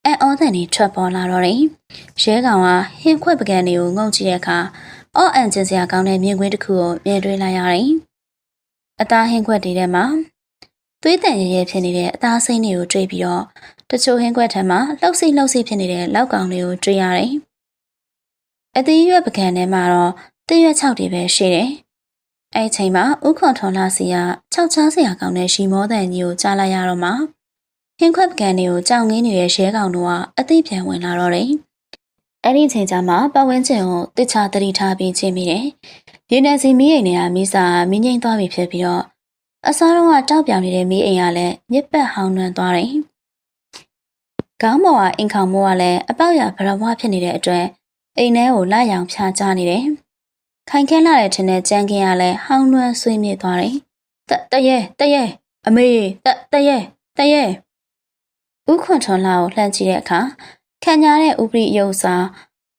အအောသန်နေထွက်ပေါ်လာတော့တယ်။ရဲကောင်ကဟင်းခွက်ပကံတွေကိုငုံကြည့်တဲ့အခါအော့အန်ကျင်စရာကောင်းတဲ့မြင်ကွင်းတစ်ခုကိုမြင်တွေ့လိုက်ရတယ်။ အသားဟင်းခွက်တွေထဲမှာသွေးတန်ရရဲဖြစ်နေတဲ့အသားစိမ်းတွေကိုတွေ့ပြီးတော့တချို့ဟင်းခွက်ထဲမှာလှုပ်စိလှုပ်စိဖြစ်နေတဲ့လောက်ကောင်တွေကိုတွေ့ရတယ်။အသေးရွက်ပကံထဲမှာတော့တရွက်၆တွေပဲရှိတယ်။အဲ့ချိန်မှာဥခွန်ထွန်လာစီက၆ချားစရာကောင်းတဲ့ရှီမောတန်ကြီးကိုကြားလိုက်ရတော့မှဟင်းခွက်ပကံတွေကိုကြောင်ငင်းနေတဲ့ရဲကောင်တို့ကအသိပြန်ဝင်လာတော့တယ်။အဲ့ဒီချိန်ကျမှပတ်ဝန်းကျင်ကိုတခြားတတိထားပြီးချင်းမိတယ်။ ရေနံစီမီးအိမ်တွေကမိစာမင်းငိမ့်သွားပြီဖြစ်ပြီးတော့အစားတော့ကတောက်ပြောင်နေတဲ့မီးအိမ်ကလည်းမြစ်ပတ်ဟောင်းနှံသွားတယ်။ခေါင်းပေါ်ကအင်ခေါင်မိုးကလည်းအပေါက်ရဗရဝဖြစ်နေတဲ့အတွက်အိမ်ထဲကိုလာရောင်ဖြာချနေတယ်။ခိုင်ခဲလာတဲ့ထင်တဲ့ကြမ်းကင်းကလည်းဟောင်းနှွမ်းဆွေးမြေ့သွားတယ်။တတရဲတရဲအမေတတရဲတရဲဥခွန်ထွန်လာကိုလှမ်းကြည့်တဲ့အခါခံညာတဲ့ဥပရိယုတ်စာ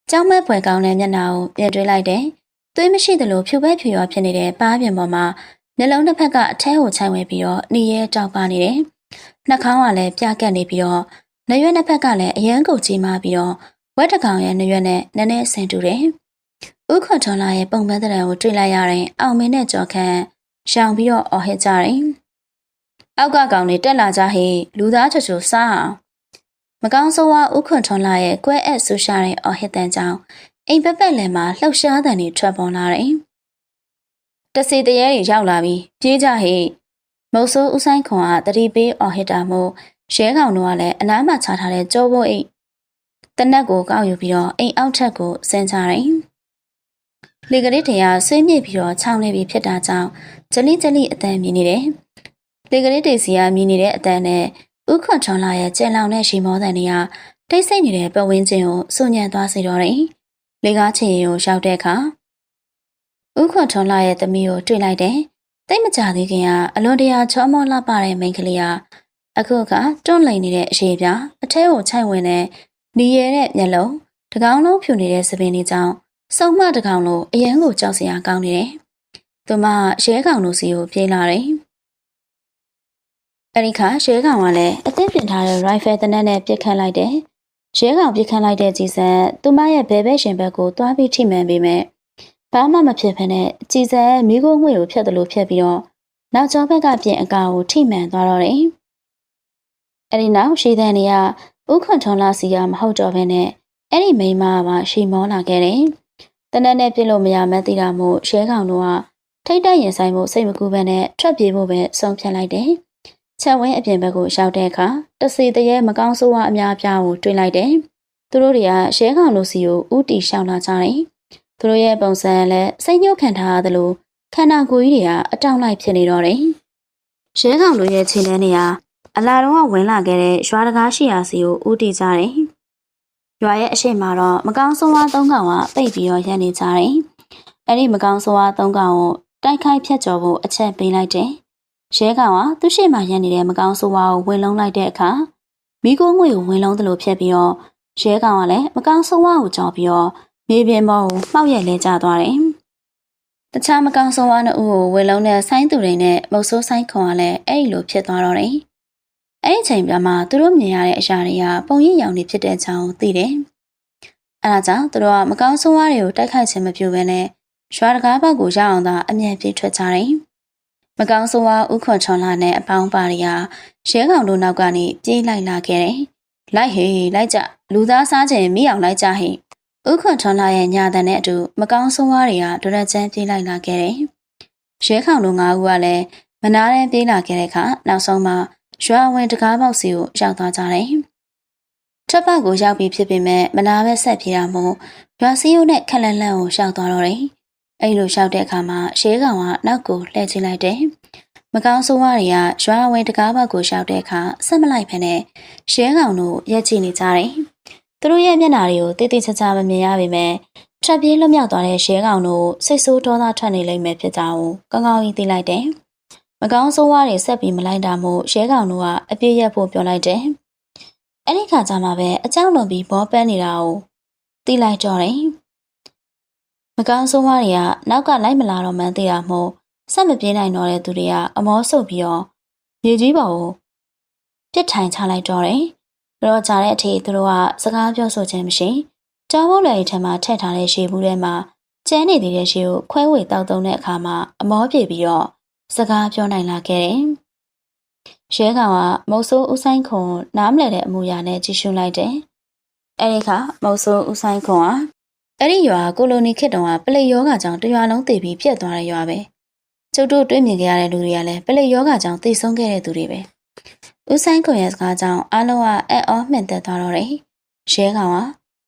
ကြောင်းမဲ့ဖွယ်ကောင်းတဲ့မျက်နှာကိုပြင်တွေးလိုက်တယ်။ သွေးမရှိသလိုဖြူပဲဖြူရောဖြစ်နေတဲ့ပါးပြင်ပေါ်မှာနှလုံးတစ်ဖက်ကအထဲကိုခြိုင်ဝဲပြီးတော့နှီးရဲတောက်ပါနေတယ်။နှာခေါင်းကလည်းပြကက်နေပြီးတော့နှရွက်နှစ်ဖက်ကလည်းအရန်ကုန်ကြီးမှပြီးတော့ဝက်တကောင်ရဲ့နှရွက်နဲ့နည်းနည်းဆင်တူတယ်။ဥခွန်ထွန်လာရဲ့ပုံပန်းတဲ့ကိုတွေ့လိုက်ရတဲ့အောင်မင်းနဲ့ကြော်ခန့်ရှောင်ပြီးတော့အော်ဟစ်ကြတယ်။အောက်ကကောင်တွေတက်လာကြဟေလူသားချွတ်ချွတ်စားအောင်မကောင်းဆိုးဝါဥခွန်ထွန်လာရဲ့ကွဲအပ်ဆူရှာတဲ့အော်ဟစ်တန်ကြောင့် အိမ်ပက်ပက်လယ်မှာလှောက်ရှားတန်တွေထွက်ပေါ်လာတယ်။တစီတရေတွေရောက်လာပြီးပြေးကြဟေမုတ်ဆိုးဥဆိုင်ခွန်ကတတိပေးအော်ဟစ်တာမို့ရဲကောင်တို့ကလည်းအနားမှာချထားတဲ့ကြောဘိုးအိတ်တနက်ကိုကောက်ယူပြီးတော့အိမ်အောက်ထက်ကိုဆင်းကြတယ်။လေကလေးတွေကဆွေးမြေ့ပြီးတော့ခြောင်နေပြီဖြစ်တာကြောင့်ဂျလီဂျလီအတန်မြင်နေတယ်။လေကလေးတွေစီကမြင်နေတဲ့အတန်နဲ့ဥခွန်ထွန်လာရဲ့ကျဲလောင်တဲ့ရှီမောတန်တွေကတိတ်ဆိတ်နေတဲ့ပတ်ဝန်းကျင်ကိုစုညံသွားစေတော့တယ်။ လေကားချင်ရင်ကိုရောက်တဲ့အခါဥခွန်ထွန်လာရဲ့သမီးကိုတွေ့လိုက်တယ်။တိတ်မကြသေးခင်ကအလွန်တရာချောမောလှပတဲ့မိန်းကလေးကအခုကတွန့်လိန်နေတဲ့အရှိပြအထဲကိုခြိုက်ဝင်တဲ့နီရဲတဲ့မျက်လုံးတကောင်လုံးဖြူနေတဲ့သပင်လေးကြောင့်စုံမတကောင်လုံးအရန်ကိုကြောက်စရာကောင်းနေတယ်။သူမရဲကောင်တို့စီကိုပြေးလာတယ်။အဲဒီခါရဲကောင်ကလည်းအသင့်ပြင်ထားတဲ့ rifle တနက်နဲ့ပစ်ခတ်လိုက်တယ်။ ရဲကောင်ပစ်ခတ်လိုက်တဲ့ကြီးစံသူမရဲ့ဘဲဘဲရှင်ဘက်ကိုတွားပြီးထိမှန်ပေမဲ့ဘာမှမဖြစ်ဖ ೇನೆ ကြီးစံမိခိုးငွေကိုဖြတ်တယ်လို့ဖြတ်ပြီးတော့နောက်ကျောဘက်ကပြင်အကာကိုထိမှန်သွားတော့တယ်။အဲ့ဒီနောက်ရှေးတန်းတွေကဥခွန်ထွန်လာစီကမဟုတ်တော့ဘဲနဲ့အဲ့ဒီမိန်းမကရှီမောလာခဲ့တယ်။တနက်နဲ့ပြစ်လို့မရမှန်းသိတာမို့ရဲကောင်တို့ကထိတ်တိုက်ရင်ဆိုင်မှုစိတ်မကူဘဲနဲ့ထွက်ပြေးဖို့ပဲဆုံးဖြတ်လိုက်တယ်။ ချက်ဝင်းအပြင်ဘက်ကိုရောက်တဲ့အခါတစီတရေမကောင်းဆိုးဝါအများအပြားကိုတွေ့လိုက်တယ်။သူတို့တွေကရဲကောင်တို့စီကိုဥတီရှောင်လာကြတယ်။သူတို့ရဲ့ပုံစံလည်းစိတ်ညှို့ခံထားရသလိုခန္ဓာကိုယ်ကြီးတွေကအတောင့်လိုက်ဖြစ်နေတော့တယ်။ရဲကောင်တို့ရဲ့ခြေလမ်းတွေကအလာတော့ဝင်လာခဲ့တဲ့ရွာတကားရှိရာစီကိုဦးတည်ကြတယ်။ရွာရဲ့အရှိမတော့မကောင်းဆိုးဝါးသုံးကောင်ကပိတ်ပြီးတော့ရန်နေကြတယ်။အဲ့ဒီမကောင်းဆိုးဝါးသုံးကောင်ကိုတိုက်ခိုက်ဖြတ်ကျော်ဖို့အချက်ပေးလိုက်တယ်။ ရဲကောင်ကသူ့ရှေ့မှာရန်နေတဲ့မကောင်းဆိုးဝါးကိုဝင်လုံးလိုက်တဲ့အခါမိကိုငွေကိုဝင်လုံးသလိုဖြတ်ပြီးတော့ရဲကောင်ကလည်းမကောင်းဆိုးဝါးကိုကြော်ပြီးတော့မြေပြင်ပေါ်ကိုမှောက်ရက်လဲကျသွားတယ်။တခြားမကောင်းဆိုးဝါးနှစ်ဦးကိုဝင်လုံးတဲ့ဆိုင်းသူတွေနဲ့မုတ်ဆိုးဆိုင်ခွန်ကလည်းအဲ့ဒီလိုဖြစ်သွားတော့တယ်။အဲ့ဒီချိန်ပြမှာသူတို့မြင်ရတဲ့အရာတွေကပုံရိပ်ရောင်တွေဖြစ်တဲ့အကြောင်းသိတယ်။အဲဒါကြောင့်သူတို့ကမကောင်းဆိုးဝါးတွေကိုတိုက်ခိုက်ခြင်းမပြုဘဲနဲ့ရွာတကားဘက်ကိုရောက်အောင်သာအမြန်ပြေးထွက်ကြတယ်။ မကောင်းဆိုးဝါးဥခွန်ချွန်လာနဲ့အပေါင်းပါတွေကရဲကောင်တို့နောက်ကနေပြေးလိုက်လာခဲ့တယ်။လိုက်ဟေးလိုက်ကြလူသားစားခြင်းမိအောင်လိုက်ကြဟေးဥခွန်ထွန်လာရဲ့ညာတန်နဲ့အတူမကောင်းဆိုးဝါးတွေကဒရချမ်းပြေးလိုက်လာခဲ့တယ်။ရဲခေါင်တို့ငါးဦးကလည်းမနာတဲ့ပြေးလာခဲ့တဲ့အခါနောက်ဆုံးမှာရွာဝင်တကားပေါက်စီကိုရောက်သွားကြတယ်။ထွက်ပေါက်ကိုရောက်ပြီးဖြစ်ပေမဲ့မနာပဲဆက်ပြေးတာမို့ရွာစည်းရုံးနဲ့ခက်လန့်လန့်ကိုရှောက်သွားတော့တယ်။ အဲ့လိုရှောက်တဲ့အခါမှာရှေးကောင်ကနောက်ကိုလှည့်ကြည့်လိုက်တယ်။မကောင်းဆိုးဝါးတွေကရွာဝင်တကားပေါက်ကိုရှောက်တဲ့အခါဆက်မလိုက်ဖ ೇನೆ ရှဲကောင်တို့ရက်ကြည့်နေကြတယ်။သူတို့ရဲ့မျက်နှာတွေကိုတိတ်တိတ်ချာချာမမြင်ရပေမဲ့ထပ်ပြေးလွတ်မြောက်သွားတဲ့ရှဲကောင်တို့စိတ်ဆိုးဒေါသထွက်နေလိမ့်မယ်ဖြစ်ကြောင်းကောင်းကောင်းကြီးသိလိုက်တယ်။မကောင်းဆိုးဝါးတွေဆက်ပြီးမလိုက်တာမို့ရဲကောင်တို့ကအပြည့်ရက်ဖို့ပြောလိုက်တယ်။အဲ့ဒီခါကျမှပဲအကြောင်းလွန်ပြီးဘောပန်းနေတာကိုသိလိုက်ကြတယ် မကောင်းဆိုးဝါးတွေကနောက်ကလိုက်မလာတော့မှန်းသိတာမို့ဆက်မပြေးနိုင်တော့တဲ့သူတွေကအမောဆုပ်ပြီးတော့မြေကြီးပေါ်ကိုပြစ်ထိုင်ချလိုက်တော့တယ်။တော့ကြာတဲ့အထိသူတို့ကစကားပြောဆိုခြင်းမရှိ။ကြောင်းဘုတ်လည်းထဲမှာထည့်ထားတဲ့ရှေးဘူးထဲမှာကျန်းနေသေးတဲ့ရှေးကိုခွဲဝေတောက်သုံးတဲ့အခါမှာအမောပြေပြီးတော့စကားပြောနိုင်လာခဲ့တယ်။ရဲကောင်ကမုတ်ဆိုးဦးဆိုင်ခွန်နားမလဲတဲ့အမူအရာနဲ့ကြည့်ရှုလိုက်တယ်။အဲဒီခါမုတ်ဆိုးဦးဆိုင်ခွန်က အဲ့ဒီရွာကိုလိုနီခေတ်တုန်းကပလိယောဂကြောင့်တရွာလုံးတည်ပြီးပြက်သွားတဲ့ရွာပဲ။ကျုပ်တို့တွေ့မြင်ကြရတဲ့လူတွေကလည်းပလိယောဂကြောင့်တည်ဆုံးခဲ့တဲ့သူတွေပဲ။ဦးဆိုင်ခွန်ရဲ့စကားကြောင့်အားလုံးကအံ့ဩမှင်သက်သွားတော့တယ်။ရဲကောင်က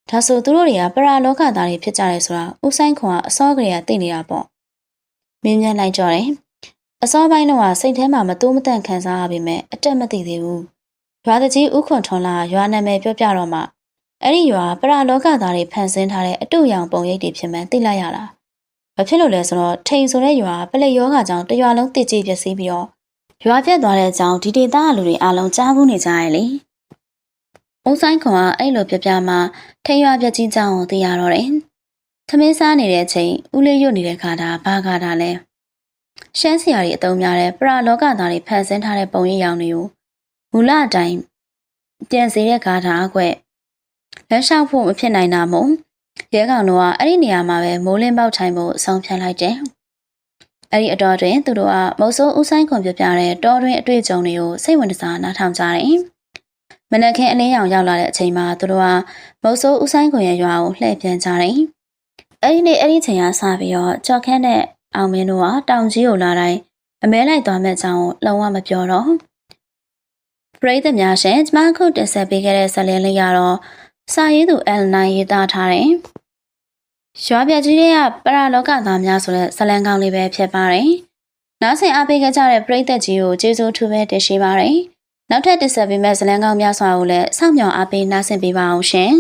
ဒါဆိုသူတို့တွေကပရာလောကသားတွေဖြစ်ကြတယ်ဆိုတာဦးဆိုင်ခွန်ကအစောကလေးကသိနေတာပေါ့။မင်းမြန်လိုက်ကြတယ်။အစောပိုင်းတော့စိတ်ထဲမှာမတိုးမတန့်ခံစားရပေမဲ့အတက်မသိသေးဘူး။ရွာတကြီးဥခွန်ထွန်လာရွာနာမည်ပြောပြတော့မှ အဲ့ဒီရွာပရာလောကသားတွေဖန်ဆင်းထားတဲ့အတုရောင်ပုံရိပ်တွေဖြစ်မှန်းသိလိုက်ရတာ။ဘာဖြစ်လို့လဲဆိုတော့ထိန်ဆိုတဲ့ရွာပလက်ယောဂကြောင့်တရွာလုံးတစ်ကြည်ပျက်စီးပြီးတော့ရွာပြတ်သွားတဲ့အကြောင်းဒီဒေသကလူတွေအားလုံးကြားဘူးနေကြရလေ။အုံဆိုင်ခွန်ကအဲ့လိုပြပြမှထိန်ရွာပြက်ကြီးကြောင်းကိုသိရတော့တယ်။သမင်းစားနေတဲ့အချိန်ဦးလေးရွတ်နေတဲ့ခါတာဘာခါတာလဲ။ရှမ်းစရာတွေအတုံးများတဲ့ပရာလောကသားတွေဖန်ဆင်းထားတဲ့ပုံရိပ်ရောင်တွေကိုမူလအတိုင်းပြန်စေတဲ့ခါတာအကွက် လက်လျှောက်ဖို့မဖြစ်နိုင်တာမို့ရဲကောင်တို့ကအဲ့ဒီနေရာမှာပဲမိုးလင်းပေါက်ထိုင်ဖို့ဆုံးဖြတ်လိုက်တယ်။အဲ့ဒီအတော်တွင်သူတို့ကမုတ်ဆိုးဦးဆိုင်ခွန်ပြပြတဲ့တောတွင်အတွေ့အကြုံတွေကိုစိတ်ဝင်စားနားထောင်ကြတယ်။မနက်ခင်းအလင်းရောင်ရောက်လာတဲ့အချိန်မှာသူတို့ကမုတ်ဆိုးဦးဆိုင်ခွန်ရဲ့ရွာကိုလှည့်ပြန်ကြတယ်။အဲ့ဒီနေ့အဲ့ဒီချိန်ကစပြီးတော့ကြော်ခန်းနဲ့အောင်မင်းတို့ကတောင်ကြီးကိုလာတိုင်းအမဲလိုက်သွားမဲ့အကြောင်းကိုလုံးဝမပြောတော့ပရိသတ်များရှင်ကျမခုတင်ဆက်ပေးခဲ့တဲ့ဇာတ်လင်းလေးကတော့ စာရေးသူအယ်နိုင်ရေးသားထားတယ်။ရွာပြကြီးတွေကပရာလောကသားများဆိုတဲ့ဇလံကောင်းလေးပဲဖြစ်ပါတယ်။နောက်ဆက်အားပေးကြတဲ့ပရိသတ်ကြီးကိုကျေးဇူးထူးပဲတင်ရှိပါတယ်။နောက်ထပ်တင်ဆက်ပေးမယ့်ဇလံကောင်းများစွာကိုလည်းစောင့်မျှော်အားပေးနားဆင်ပေးပါအောင်ရှင်။